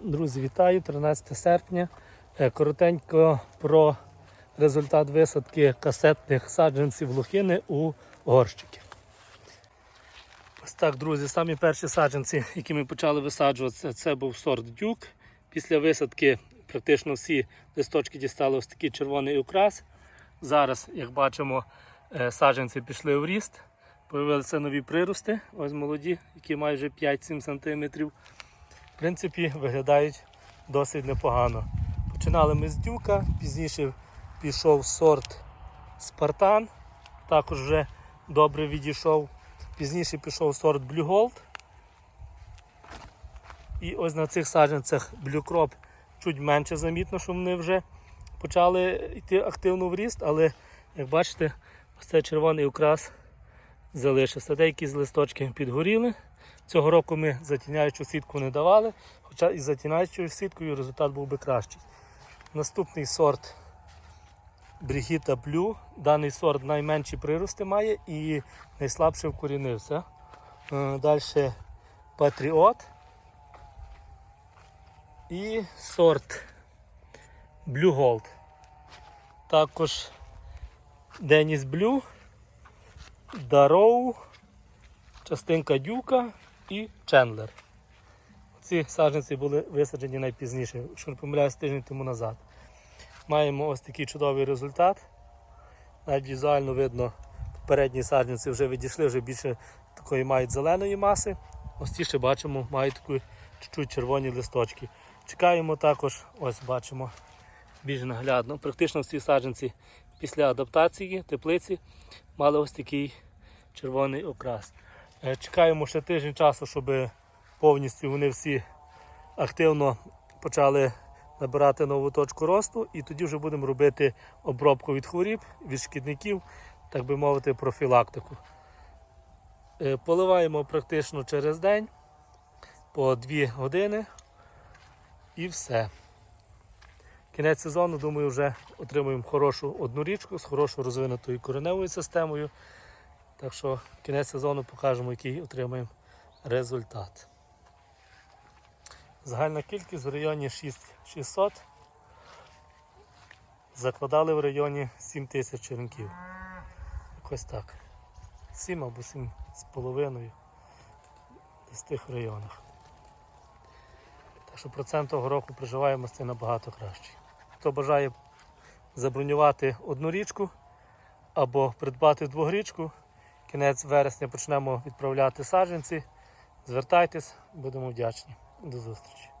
Друзі, вітаю! 13 серпня. Е, Коротенько про результат висадки касетних саджанців лохини у горщики. Ось так, друзі, самі перші саджанці, які ми почали висаджувати, це був сорт дюк. Після висадки практично всі листочки дістали ось такий червоний окрас. Зараз, як бачимо, е, саджанці пішли в ріст. Появилися нові прирости, ось молоді, які майже 5-7 см. В принципі, виглядають досить непогано. Починали ми з дюка, пізніше пішов сорт Спартан, також вже добре відійшов. Пізніше пішов сорт Blue. І ось на цих саджанцях Blue чуть менше замітно, що вони вже почали йти активно в ріст, але як бачите, ось цей червоний окрас залишився. Деякі з листочки підгоріли. Цього року ми затіняючу сітку не давали, хоча із затіняючою сіткою результат був би кращий. Наступний сорт Бригіта Blue. Даний сорт найменші прирости має і найслабше вкорінився. Далі Патріот. І сорт Blue Gold. Також Деніс Blue, Дароу, частинка Дюка і Чендлер. Ці саджанці були висаджені найпізніше, якщо не помиляюсь, тиждень тому назад. Маємо ось такий чудовий результат. Навіть візуально видно, передні саджанці вже відійшли, вже більше такої мають зеленої маси. Ось ті ще бачимо, мають такі чуть-чуть червоні листочки. Чекаємо також, ось бачимо більш наглядно. Практично всі саджанці після адаптації теплиці мали ось такий червоний окрас. Е, Чекаємо ще тиждень часу, щоб повністю вони всі активно почали набирати нову точку росту, і тоді вже будемо робити обробку від хворіб, від шкідників, так би мовити, профілактику. Е, Поливаємо практично через день по 2 години і все. Кінець сезону, думаю, вже отримуємо хорошу одну річку з хорошою розвинутою кореневою системою. Так що кінець сезону покажемо, який отримаємо результат. Загальна кількість в районі 6600. Закладали в районі 7 тисяч черенків. Якось так. 7 або 7 з половиною в тих районах. Так що процент того року приживаємося набагато краще. Хто бажає забронювати одну річку або придбати двогрічку, кінець вересня почнемо відправляти саджанці. Звертайтесь, будемо вдячні. До зустрічі.